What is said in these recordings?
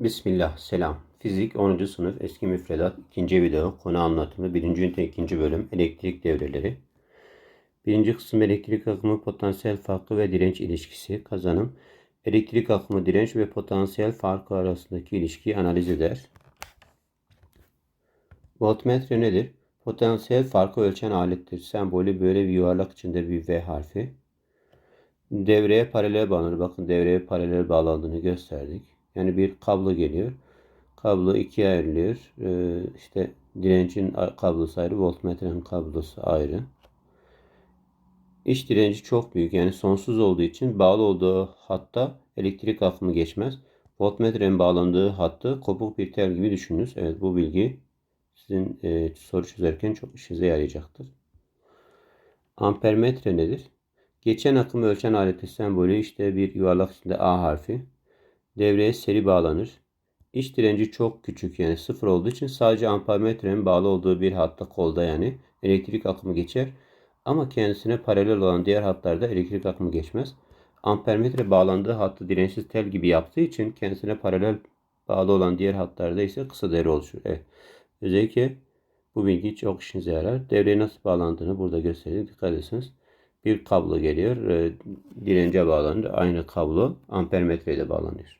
Bismillah, selam. Fizik 10. sınıf eski müfredat 2. video konu anlatımı 1. ünite 2. bölüm elektrik devreleri. 1. kısım elektrik akımı potansiyel farkı ve direnç ilişkisi kazanım. Elektrik akımı direnç ve potansiyel farkı arasındaki ilişkiyi analiz eder. Voltmetre nedir? Potansiyel farkı ölçen alettir. Sembolü böyle bir yuvarlak içinde bir V harfi. Devreye paralel bağlanır. Bakın devreye paralel bağlandığını gösterdik. Yani bir kablo geliyor. Kablo ikiye ayrılıyor. Ee, işte direncin kablosu ayrı, voltmetrenin kablosu ayrı. İç direnci çok büyük yani sonsuz olduğu için bağlı olduğu hatta elektrik akımı geçmez. Voltmetrenin bağlandığı hattı kopuk bir tel gibi düşününüz. Evet bu bilgi sizin e, soru çözerken çok işinize yarayacaktır. Ampermetre nedir? Geçen akımı ölçen aleti sembolü işte bir yuvarlak içinde A harfi. Devreye seri bağlanır. İç direnci çok küçük yani sıfır olduğu için sadece ampermetrenin bağlı olduğu bir hatta kolda yani elektrik akımı geçer. Ama kendisine paralel olan diğer hatlarda elektrik akımı geçmez. Ampermetre bağlandığı hattı dirençsiz tel gibi yaptığı için kendisine paralel bağlı olan diğer hatlarda ise kısa devre oluşur. Evet. Özellikle bu bilgi çok işinize yarar. Devreye nasıl bağlandığını burada göstereyim. Dikkat ederseniz bir kablo geliyor. E, dirence bağlanır. Aynı kablo ampermetreyle bağlanıyor.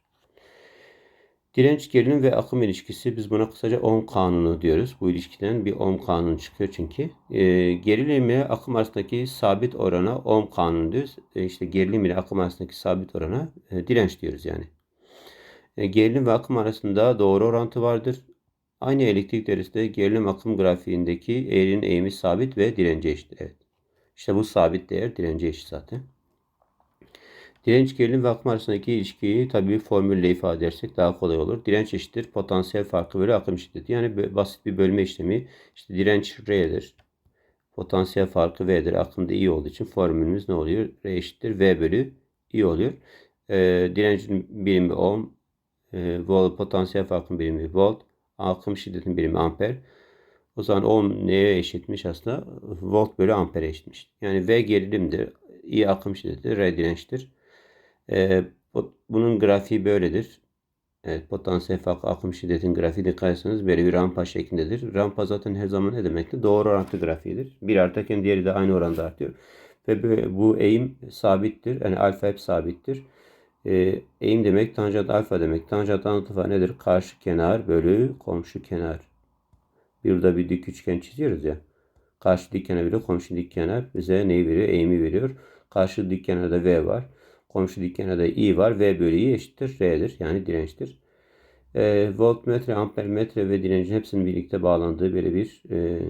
Direnç, gerilim ve akım ilişkisi biz buna kısaca ohm kanunu diyoruz. Bu ilişkiden bir ohm kanunu çıkıyor çünkü. E, gerilim ile akım arasındaki sabit orana ohm kanunu diyoruz. E, işte gerilim ile akım arasındaki sabit orana e, direnç diyoruz yani. E, gerilim ve akım arasında doğru orantı vardır. Aynı elektrik devresinde gerilim akım grafiğindeki eğrinin eğimi sabit ve dirence eşit. Evet. İşte bu sabit değer dirence eşit zaten. Direnç gerilim ve akım arasındaki ilişkiyi tabii formülle ifade edersek daha kolay olur. Direnç eşittir potansiyel farkı bölü akım şiddeti. Yani basit bir bölme işlemi. İşte direnç R'dir. Potansiyel farkı V'dir. Akım da I olduğu için formülümüz ne oluyor? R eşittir V bölü I oluyor. E, direncin birimi ohm. E, volt, potansiyel farkın birimi volt. Akım şiddetin birimi amper. O zaman ohm neye eşitmiş aslında? Volt bölü amper eşitmiş. Yani V gerilimdir. I akım şiddeti, R dirençtir. E, bunun grafiği böyledir. Evet, potansiyel farkı akım şiddetin grafiği dikkat böyle bir rampa şeklindedir. Rampa zaten her zaman ne demektir? Doğru orantı grafiğidir. Bir artarken diğeri de aynı oranda artıyor. Ve bu eğim sabittir. Yani alfa hep sabittir. E, eğim demek tanjant alfa demek. Tanjant alfa nedir? Karşı kenar bölü komşu kenar. Burada bir dik üçgen çiziyoruz ya. Karşı dik kenar bölü komşu dik kenar bize neyi veriyor? Eğimi veriyor. Karşı dik kenarda V var. Komşu dik kenarda I var. V bölü I eşittir R'dir. Yani dirençtir. E, voltmetre, ampermetre ve direncin hepsinin birlikte bağlandığı böyle bir e,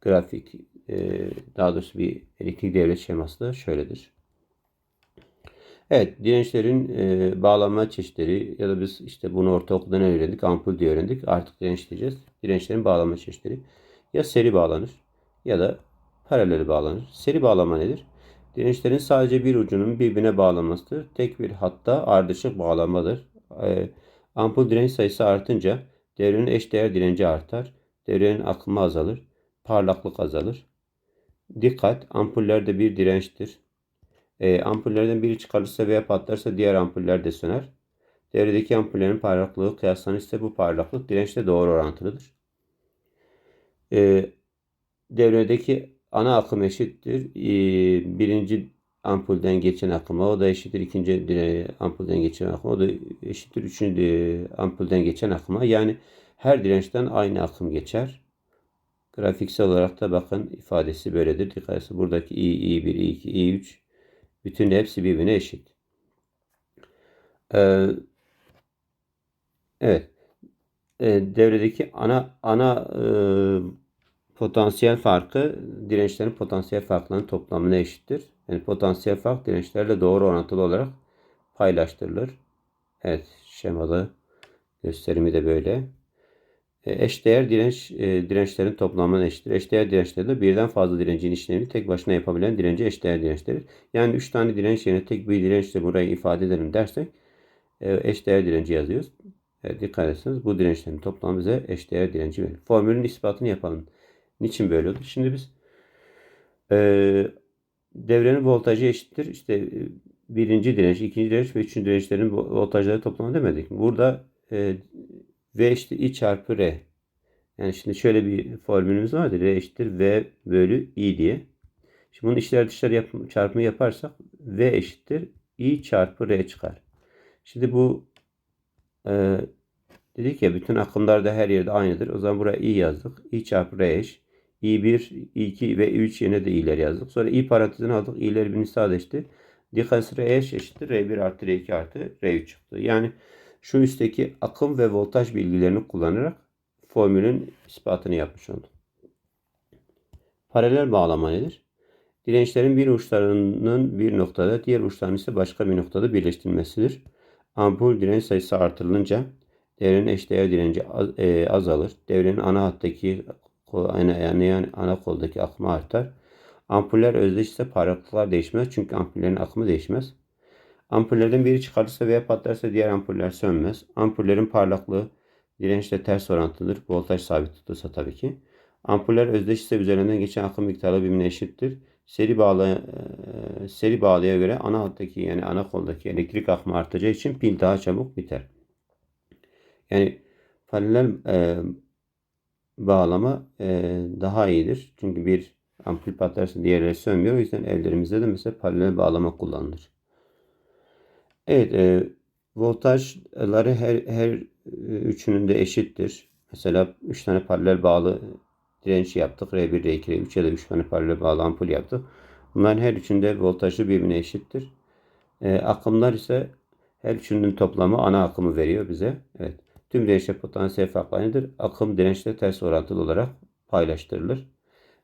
grafik e, daha doğrusu bir elektrik devlet şeması da şöyledir. Evet, dirençlerin e, bağlanma çeşitleri ya da biz işte bunu ortaokulda ne öğrendik? Ampul diye öğrendik. Artık direnç diyeceğiz. Dirençlerin bağlanma çeşitleri ya seri bağlanır ya da paralel bağlanır. Seri bağlama nedir? Dirençlerin sadece bir ucunun birbirine bağlanmasıdır. Tek bir hatta ardışık bağlanmadır. E, ampul direnç sayısı artınca devrenin eşdeğer direnci artar. Devrenin akımı azalır. Parlaklık azalır. Dikkat! Ampullerde bir dirençtir. E, ampullerden biri çıkarılırsa veya patlarsa diğer ampuller de söner. Devredeki ampullerin parlaklığı kıyaslanırsa bu parlaklık dirençle doğru orantılıdır. E, devredeki ana akım eşittir. E, birinci ampulden geçen akıma o da eşittir ikinci ampulden geçen akıma o da eşittir üçüncü ampulden geçen akıma. Yani her dirençten aynı akım geçer. Grafiksel olarak da bakın ifadesi böyledir. Dikkat edin buradaki I, I1, I2, I3 bütün hepsi birbirine eşit. Ee, evet. Ee, devredeki ana ana e, potansiyel farkı dirençlerin potansiyel farklarının toplamına eşittir. Yani potansiyel fark dirençlerle doğru orantılı olarak paylaştırılır. Evet, şemada gösterimi de böyle. E, eşdeğer direnç e, dirençlerin toplamına eşittir. Eşdeğer dirençlerde birden fazla direncin işlemini tek başına yapabilen dirence eşdeğer dirençleri. Yani 3 tane direnç yerine tek bir dirençle burayı ifade edelim dersek e, eşdeğer direnci yazıyoruz. E, dikkat etseniz bu dirençlerin toplamı bize eşdeğer direnci verir. Formülün ispatını yapalım. Niçin böyle olur? Şimdi biz e, devrenin voltajı eşittir. İşte birinci direnç, ikinci direnç ve üçüncü dirençlerin voltajları toplamı demedik. Burada e, V eşittir I çarpı R. Yani şimdi şöyle bir formülümüz vardı. R eşittir V bölü I diye. Şimdi bunun içler dışlar yap, çarpımı yaparsak V eşittir I çarpı R çıkar. Şimdi bu e, dedik ya bütün akımlar da her yerde aynıdır. O zaman buraya I yazdık. I çarpı R eş. I1, I2 ve I3 yerine de i'ler yazdık. Sonra i parantezini aldık. i'ler birbirini sadeleşti. Dikkat R eşittir. R1 artı R2 artı R3 çıktı. Yani şu üstteki akım ve voltaj bilgilerini kullanarak formülün ispatını yapmış oldum. Paralel bağlama nedir? Dirençlerin bir uçlarının bir noktada, diğer uçlarının ise başka bir noktada birleştirilmesidir. Ampul direnç sayısı artırılınca devrenin eşdeğer direnci e, azalır. Devrenin ana hattaki yani, yani ana koldaki akımı artar. Ampuller özdeş ise parlaklıklar değişmez çünkü ampullerin akımı değişmez. Ampullerden biri çıkarırsa veya patlarsa diğer ampuller sönmez. Ampullerin parlaklığı dirençle ters orantılıdır. Voltaj sabit tutulsa tabii ki. Ampuller özdeş ise üzerinden geçen akım miktarı birbirine eşittir. Seri bağlı e, seri bağlıya göre ana hattaki yani ana koldaki elektrik akımı artacağı için pil daha çabuk biter. Yani paralel e, bağlama e, daha iyidir. Çünkü bir ampul patlarsa diğerleri sönmüyor. O yüzden evlerimizde de mesela paralel bağlama kullanılır. Evet, e, voltajları her, her e, üçünün de eşittir. Mesela 3 tane paralel bağlı direnç yaptık. R1, R2, R3 ya da 3 tane paralel bağlı ampul yaptık. Bunların her üçünde voltajı birbirine eşittir. E, akımlar ise her üçünün toplamı ana akımı veriyor bize. Evet. Tüm dirençler potansiyel farklı aynıdır. Akım dirençle ters orantılı olarak paylaştırılır.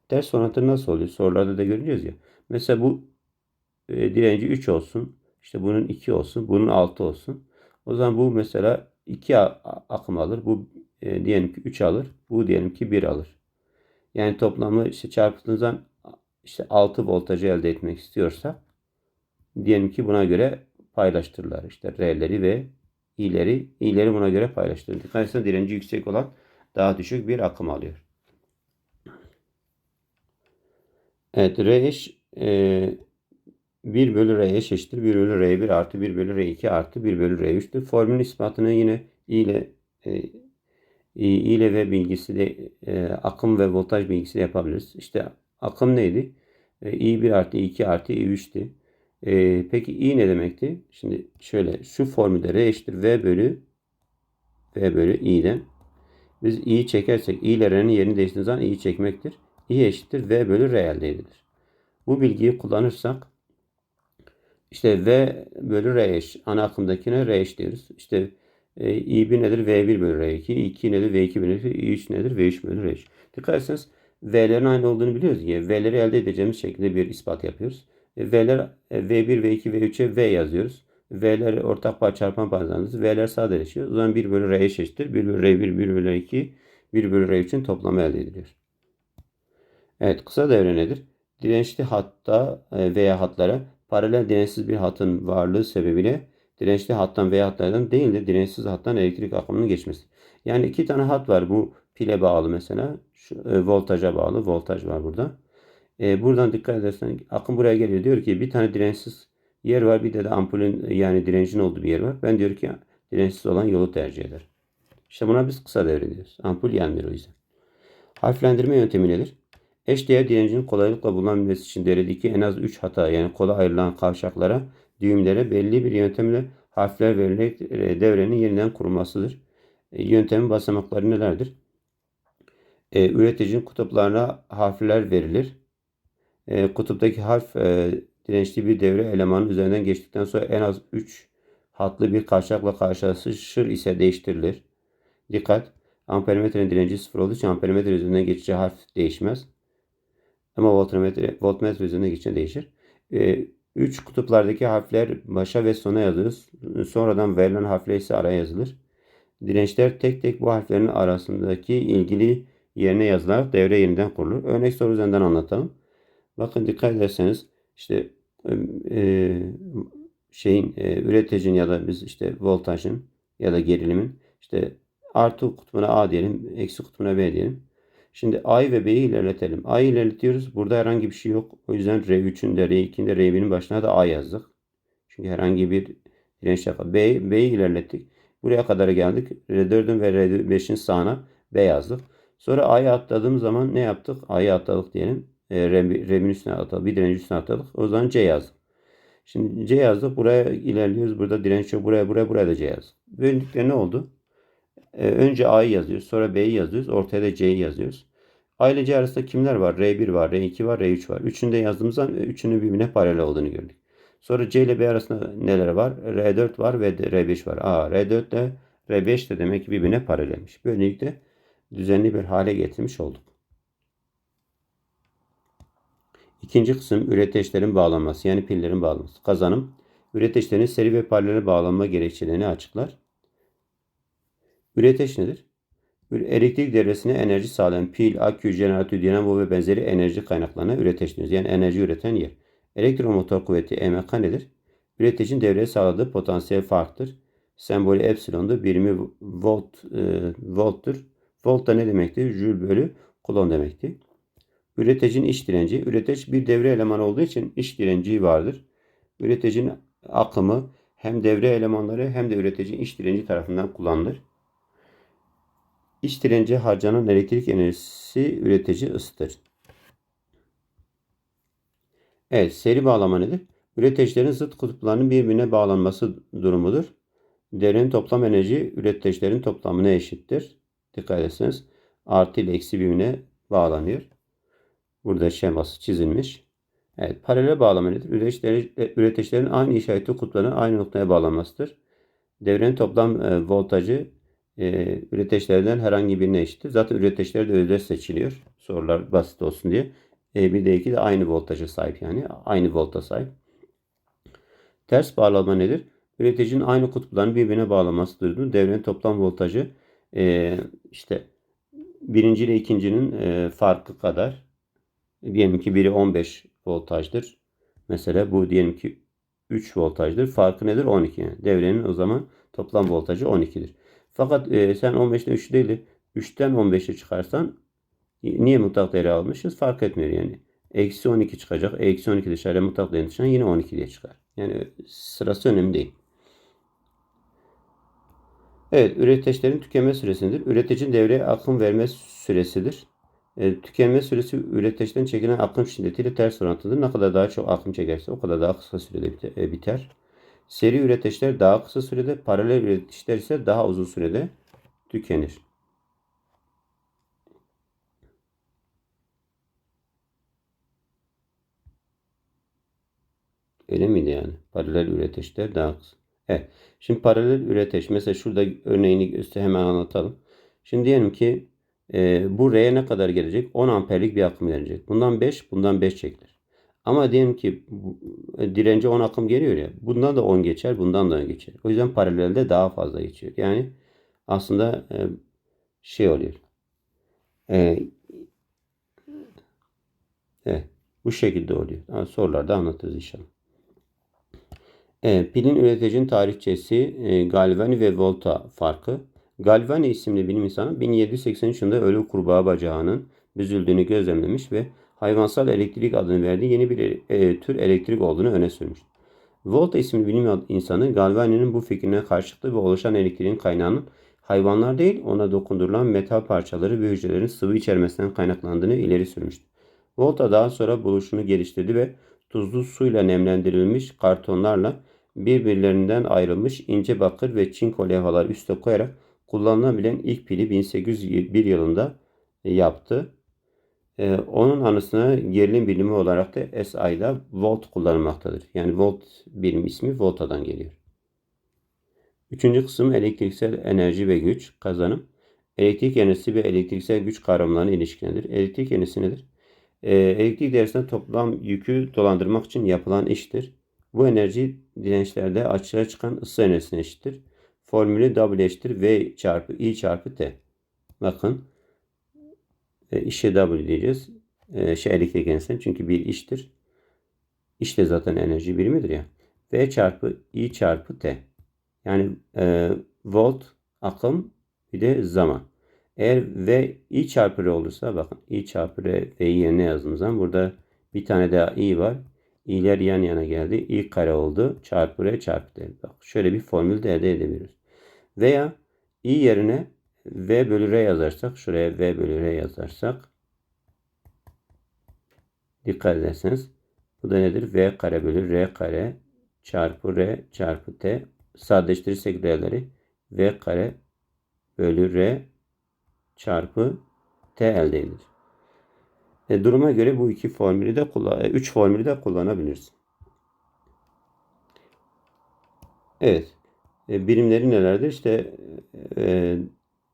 Ters orantı nasıl oluyor? Sorularda da görüyoruz ya. Mesela bu e, direnci 3 olsun. İşte bunun 2 olsun. Bunun 6 olsun. O zaman bu mesela 2 akım alır. Bu e, diyelim ki 3 alır. Bu diyelim ki 1 alır. Yani toplamı işte çarptığınız zaman işte 6 voltajı elde etmek istiyorsa diyelim ki buna göre paylaştırırlar. İşte R'leri ve i'leri, i'leri buna göre paylaştırır. Dikkat direnci yüksek olan daha düşük bir akım alıyor. Evet R eş e, 1 bölü R eş eşittir. 1 bölü R1 artı 1 bölü R2 artı 1 bölü R3'tür. Formülün ispatını yine i ile e, i ile ve bilgisi de e, akım ve voltaj bilgisi de yapabiliriz. İşte akım neydi? E, i1 artı i2 artı i3'ti. E, peki i ne demekti? Şimdi şöyle şu formülde r eşittir v bölü v bölü i'den. Biz i'yi çekersek i ile r'nin yerini değiştirdiğiniz zaman i'yi çekmektir. i eşittir v bölü r elde edilir. Bu bilgiyi kullanırsak işte v bölü r eş ana akımdakine r eş diyoruz. İşte e, i1 nedir? v1 bölü r2. i2 nedir? v2 bölü r2. i3 nedir? v3 bölü r3. Dikkat etseniz v'lerin aynı olduğunu biliyoruz ya. V'leri elde edeceğimiz şekilde bir ispat yapıyoruz. V'ler V1, V2, V3'e V yazıyoruz. V'ler ortak pay çarpan paylarımız. V'ler sadeleşiyor. O zaman 1 bölü R eşittir. 1 bölü R1, 1 bölü R2, 1 bölü R3'ün toplamı elde ediliyor. Evet kısa devre nedir? Dirençli hatta e, veya hatlara paralel dirençsiz bir hatın varlığı sebebiyle dirençli hattan veya hatlardan değil de dirençsiz hattan elektrik akımının geçmesi. Yani iki tane hat var. Bu pile bağlı mesela. Şu, e, voltaja bağlı. Voltaj var burada. E, buradan dikkat edersen akım buraya geliyor. Diyor ki bir tane dirençsiz yer var. Bir de de ampulün yani direncin olduğu bir yer var. Ben diyor ki dirençsiz olan yolu tercih eder. İşte buna biz kısa devre diyoruz. Ampul yanmıyor o yüzden. Harflendirme yöntemi nedir? Eşdeğer direncin kolaylıkla bulunabilmesi için devredeki en az 3 hata yani kola ayrılan kavşaklara, düğümlere belli bir yöntemle harfler verilerek devrenin yeniden kurulmasıdır. E, yöntemin basamakları nelerdir? E, üreticinin kutuplarına harfler verilir e, kutuptaki harf e, dirençli bir devre elemanın üzerinden geçtikten sonra en az 3 hatlı bir kavşakla karşılaşır ise değiştirilir. Dikkat! Ampermetrenin direnci sıfır olduğu için ampermetre üzerinden geçici harf değişmez. Ama voltmetre, voltmetre üzerinden geçince değişir. 3 e, kutuplardaki harfler başa ve sona yazılır. Sonradan verilen harfler ise araya yazılır. Dirençler tek tek bu harflerin arasındaki ilgili yerine yazılarak devre yeniden kurulur. Örnek soru üzerinden anlatalım. Bakın dikkat ederseniz işte e, şeyin e, üreticinin ya da biz işte voltajın ya da gerilimin işte artı kutbuna A diyelim, eksi kutbuna B diyelim. Şimdi A'yı ve B'yi ilerletelim. A'yı ilerletiyoruz. Burada herhangi bir şey yok. O yüzden R3'ün de R2'nin de R1'in başına da A yazdık. Çünkü herhangi bir direnç yapar. B, B'yi ilerlettik. Buraya kadar geldik. R4'ün ve R5'in sağına B yazdık. Sonra A'yı atladığımız zaman ne yaptık? A'yı atladık diyelim. E, Rem'in üstüne atladık. Bir direnci üstüne atladık. O zaman C yazdık. Şimdi C yazdık. Buraya ilerliyoruz. Burada direnç yok. Buraya, buraya, buraya da C yazdık. Böylelikle ne oldu? E, önce A'yı yazıyoruz. Sonra B'yi yazıyoruz. Ortaya da C'yi yazıyoruz. A ile C arasında kimler var? R1 var, R2 var, R3 var. Üçünü de yazdığımız zaman üçünün birbirine paralel olduğunu gördük. Sonra C ile B arasında neler var? R4 var ve R5 var. Aa, R4 ile R5 de demek ki birbirine paralelmiş. Böylelikle düzenli bir hale getirmiş olduk. İkinci kısım üreteçlerin bağlanması yani pillerin bağlanması. Kazanım üreteçlerin seri ve paralel bağlanma gerekçelerini açıklar. Üreteç nedir? Elektrik devresine enerji sağlayan pil, akü, jeneratör, dinamo ve benzeri enerji kaynaklarına üreteç diyoruz. Yani enerji üreten yer. Elektromotor kuvveti EMK nedir? Üreticinin devreye sağladığı potansiyel farktır. Sembolü epsilondur. Birimi volt, e, volttur. Volt da ne demektir? Joule bölü kulon demektir. Üreticinin iş direnci. Üretici bir devre elemanı olduğu için iş direnci vardır. Üreticinin akımı hem devre elemanları hem de üreticinin iş direnci tarafından kullanılır. İş direnci harcanan elektrik enerjisi üretici ısıtır. Evet, seri bağlama nedir? Üreticilerin zıt kutuplarının birbirine bağlanması durumudur. Devrenin toplam enerji üreticilerin toplamına eşittir. Dikkat ederseniz artı ile eksi birbirine bağlanıyor. Burada şeması çizilmiş. Evet, paralel bağlama nedir? Üreticilerin, üreticilerin aynı işareti kutuplarının aynı noktaya bağlanmasıdır. Devrenin toplam e, voltajı e, üreticilerden herhangi birine eşittir. Zaten üreticiler de özel seçiliyor. Sorular basit olsun diye. E1 D2 de aynı voltaja sahip yani. Aynı volta sahip. Ters bağlama nedir? Üreticinin aynı kutuplarını birbirine bağlamasıdır. Devrenin toplam voltajı e, işte birinci ile ikincinin e, farkı kadar. Diyelim ki biri 15 voltajdır. Mesela bu diyelim ki 3 voltajdır. Farkı nedir? 12. Yani. Devrenin o zaman toplam voltajı 12'dir. Fakat e, sen 15'ten 3 değil de 3'ten 15'e çıkarsan niye mutlak değeri almışız fark etmiyor yani. Eksi 12 çıkacak. Eksi 12 dışarıya mutlak değeri dışarı yine 12 diye çıkar. Yani sırası önemli değil. Evet, üreticilerin tükenme süresidir. Üreticinin devreye akım verme süresidir. E, tükenme süresi üreticiden çekilen akım şiddetiyle ters orantıdır. Ne kadar daha çok akım çekerse o kadar daha kısa sürede e, biter. Seri üreticiler daha kısa sürede, paralel üreticiler ise daha uzun sürede tükenir. Öyle miydi yani? Paralel üreticiler daha kısa. Evet. Şimdi paralel üretiş. Mesela şurada örneğini hemen anlatalım. Şimdi diyelim ki e, bu R'ye ne kadar gelecek? 10 amperlik bir akım gelecek. Bundan 5, bundan 5 çekilir. Ama diyelim ki e, dirence 10 akım geliyor ya. Bundan da 10 geçer, bundan da 10 geçer. O yüzden paralelde daha fazla geçiyor. Yani aslında e, şey oluyor. E, evet. Bu şekilde oluyor. Yani sorularda anlatırız inşallah. E, pilin üreticinin tarihçesi e, Galvani ve Volta farkı. Galvani isimli bilim insanı 1783 yılında ölü kurbağa bacağının büzüldüğünü gözlemlemiş ve hayvansal elektrik adını verdiği yeni bir e, tür elektrik olduğunu öne sürmüş. Volta isimli bilim insanı Galvani'nin bu fikrine karşılıktı ve oluşan elektriğin kaynağının hayvanlar değil ona dokundurulan metal parçaları ve hücrelerin sıvı içermesinden kaynaklandığını ileri sürmüştü. Volta daha sonra buluşunu geliştirdi ve tuzlu suyla nemlendirilmiş kartonlarla birbirlerinden ayrılmış ince bakır ve çinko levhalar üste koyarak kullanılabilen ilk pili 1801 yılında yaptı. Ee, onun anısına gerilim bilimi olarak da SI'da volt kullanılmaktadır. Yani volt birim ismi voltadan geliyor. Üçüncü kısım elektriksel enerji ve güç kazanım. Elektrik enerjisi ve elektriksel güç kavramlarını ilişkilendirir. Elektrik enerjisi nedir? Ee, elektrik dersinde toplam yükü dolandırmak için yapılan iştir. Bu enerji dirençlerde açığa çıkan ısı enerjisine eşittir. Formülü W eşittir V çarpı I çarpı T. Bakın e, işe W diyeceğiz. E, şey elektrik enerjisine çünkü bir iştir. İş de zaten enerji birimidir ya. V çarpı I çarpı T. Yani e, volt akım bir de zaman. Eğer V I çarpı R olursa bakın I çarpı R V'yi yerine yazdığımız zaman burada bir tane daha I var. i'ler yan yana geldi. i kare oldu. Çarpı R çarpı T. Bak şöyle bir formül de elde edebiliriz. Veya i yerine v bölü r yazarsak şuraya v bölü r yazarsak dikkat ederseniz bu da nedir? v kare bölü r kare çarpı r çarpı t sadeleştirirsek değerleri v kare bölü r çarpı t elde edilir. E, duruma göre bu iki formülü de e, üç formülü de kullanabiliriz. Evet. E, birimleri nelerdir? İşte e,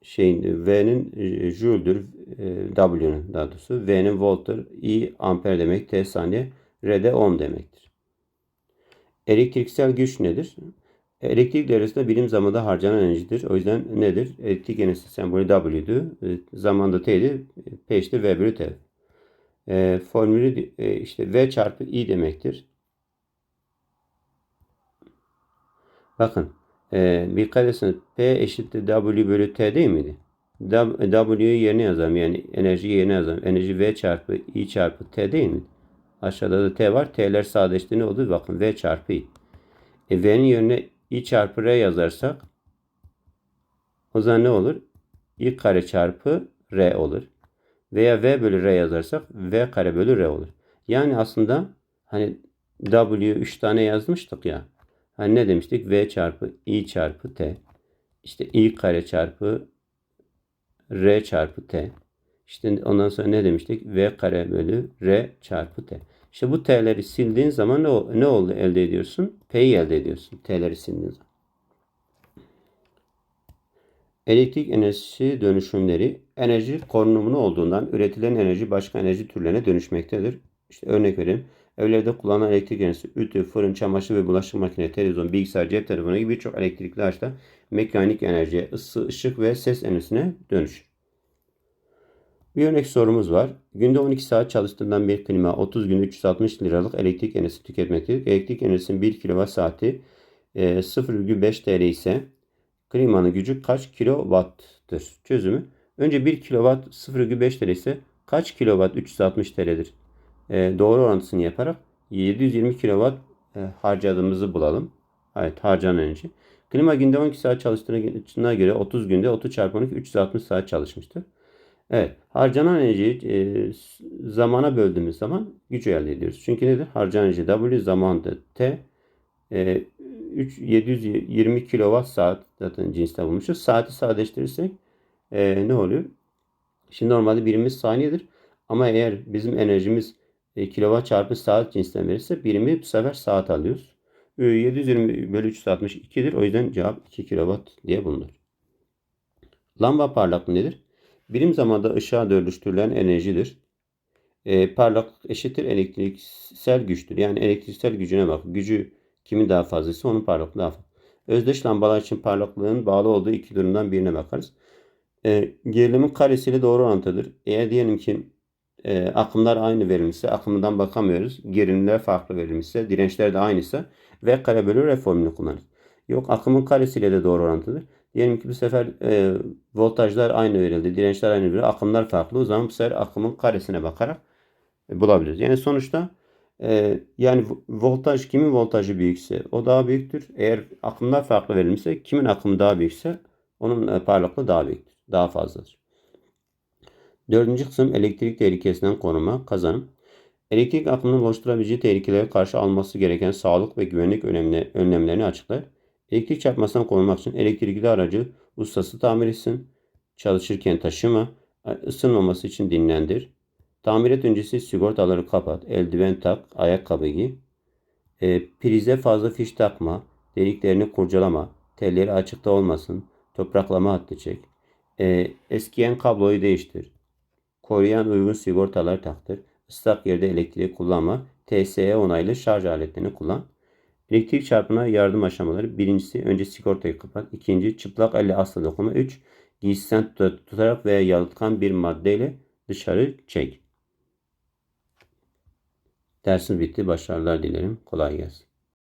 şeyin V'nin e, Joule'dur, e, W'nin daha doğrusu. V'nin volttur, I amper demek, T saniye, R de ohm demektir. Elektriksel güç nedir? Elektrik devresinde birim zamanda harcanan enerjidir. O yüzden nedir? Elektrik enerjisi sembolü W'dü. E, zamanda T'di. P işte V bölü T. E, formülü e, işte V çarpı I demektir. Bakın e, bir karesine P eşittir W bölü T değil miydi? W'yu yerine yazalım. Yani enerjiyi yerine yazalım. Enerji V çarpı I çarpı T değil mi? Aşağıda da T var. T'ler sadeleşti ne oldu? Bakın V çarpı I. E, V'nin yerine I çarpı R yazarsak o zaman ne olur? I kare çarpı R olur. Veya V bölü R yazarsak V kare bölü R olur. Yani aslında hani W 3 tane yazmıştık ya. Hani ne demiştik? V çarpı I çarpı T. İşte I kare çarpı R çarpı T. İşte ondan sonra ne demiştik? V kare bölü R çarpı T. İşte bu T'leri sildiğin zaman ne, ne oldu elde ediyorsun? P'yi elde ediyorsun. T'leri sildiğin zaman. Elektrik enerjisi dönüşümleri enerji korunumlu olduğundan üretilen enerji başka enerji türlerine dönüşmektedir. İşte örnek vereyim. Evlerde kullanılan elektrik enerjisi ütü, fırın, çamaşır ve bulaşık makine, televizyon, bilgisayar, cep telefonu gibi birçok elektrikli araçta mekanik enerjiye, ısı, ışık ve ses enerjisine dönüşür. Bir örnek sorumuz var. Günde 12 saat çalıştığından bir klima 30 günde 360 liralık elektrik enerjisi tüketmektedir. Elektrik enerjisinin 1 kWh saati 0,5 TL ise klimanın gücü kaç kilowattır? Çözümü. Önce 1 kilowatt 0,5 TL ise kaç kilowatt 360 TL'dir? E, doğru orantısını yaparak 720 kilowatt e, harcadığımızı bulalım. Evet harcanan enerji. Klima günde 12 saat çalıştığına göre 30 günde 30 çarpı 12 360 saat çalışmıştır. Evet. Harcanan enerjiyi e, zamana böldüğümüz zaman gücü elde ediyoruz. Çünkü nedir? Harcanan enerji W zamanda T e, 3, 720 kilowatt saat zaten cinste bulmuşuz. Saati sadeleştirirsek e, ne oluyor? Şimdi normalde birimimiz saniyedir. Ama eğer bizim enerjimiz e, çarpı saat cinsinden verirse birimi bu sefer saat alıyoruz. E, 720 bölü 362'dir. O yüzden cevap 2 kilowatt diye bulunur. Lamba parlaklığı nedir? Birim zamanda ışığa dönüştürülen enerjidir. E, parlaklık eşittir elektriksel güçtür. Yani elektriksel gücüne bak. Gücü kimin daha fazlası onun parlaklığı daha fazla. Özdeş lambalar için parlaklığın bağlı olduğu iki durumdan birine bakarız. E, gerilimin karesiyle doğru orantıdır. Eğer diyelim ki e, akımlar aynı verilmişse akımından bakamıyoruz. Gerilimler farklı verilmişse, dirençler de aynıysa V kare bölü R formülünü kullanırız. Yok akımın karesiyle de doğru orantıdır. Diyelim ki bu sefer e, voltajlar aynı verildi, dirençler aynı verildi, akımlar farklı. O zaman bu sefer akımın karesine bakarak e, bulabiliriz. Yani sonuçta e, yani voltaj kimin voltajı büyükse o daha büyüktür. Eğer akımlar farklı verilmişse kimin akımı daha büyükse onun e, parlaklığı daha büyüktür. Daha fazladır. Dördüncü kısım elektrik tehlikesinden koruma, kazanım. Elektrik akımının oluşturabileceği tehlikelere karşı alması gereken sağlık ve güvenlik önlemlerini açıklar. Elektrik çarpmasından korunmak için elektrikli aracı ustası tamir etsin. Çalışırken taşıma, ısınmaması için dinlendir. Tamirat öncesi sigortaları kapat, eldiven tak, ayakkabı giy. E, prize fazla fiş takma, deliklerini kurcalama, telleri açıkta olmasın, topraklama hattı çek. E, eskiyen kabloyu değiştir. Koruyan uygun sigortalar taktır. Islak yerde elektriği kullanma. TSE onaylı şarj aletlerini kullan. Elektrik çarpına yardım aşamaları. Birincisi önce sigortayı kapat. İkinci çıplak elle asla dokunma. Üç giysisen tutarak veya yalıtkan bir maddeyle dışarı çek. Dersin bitti. Başarılar dilerim. Kolay gelsin.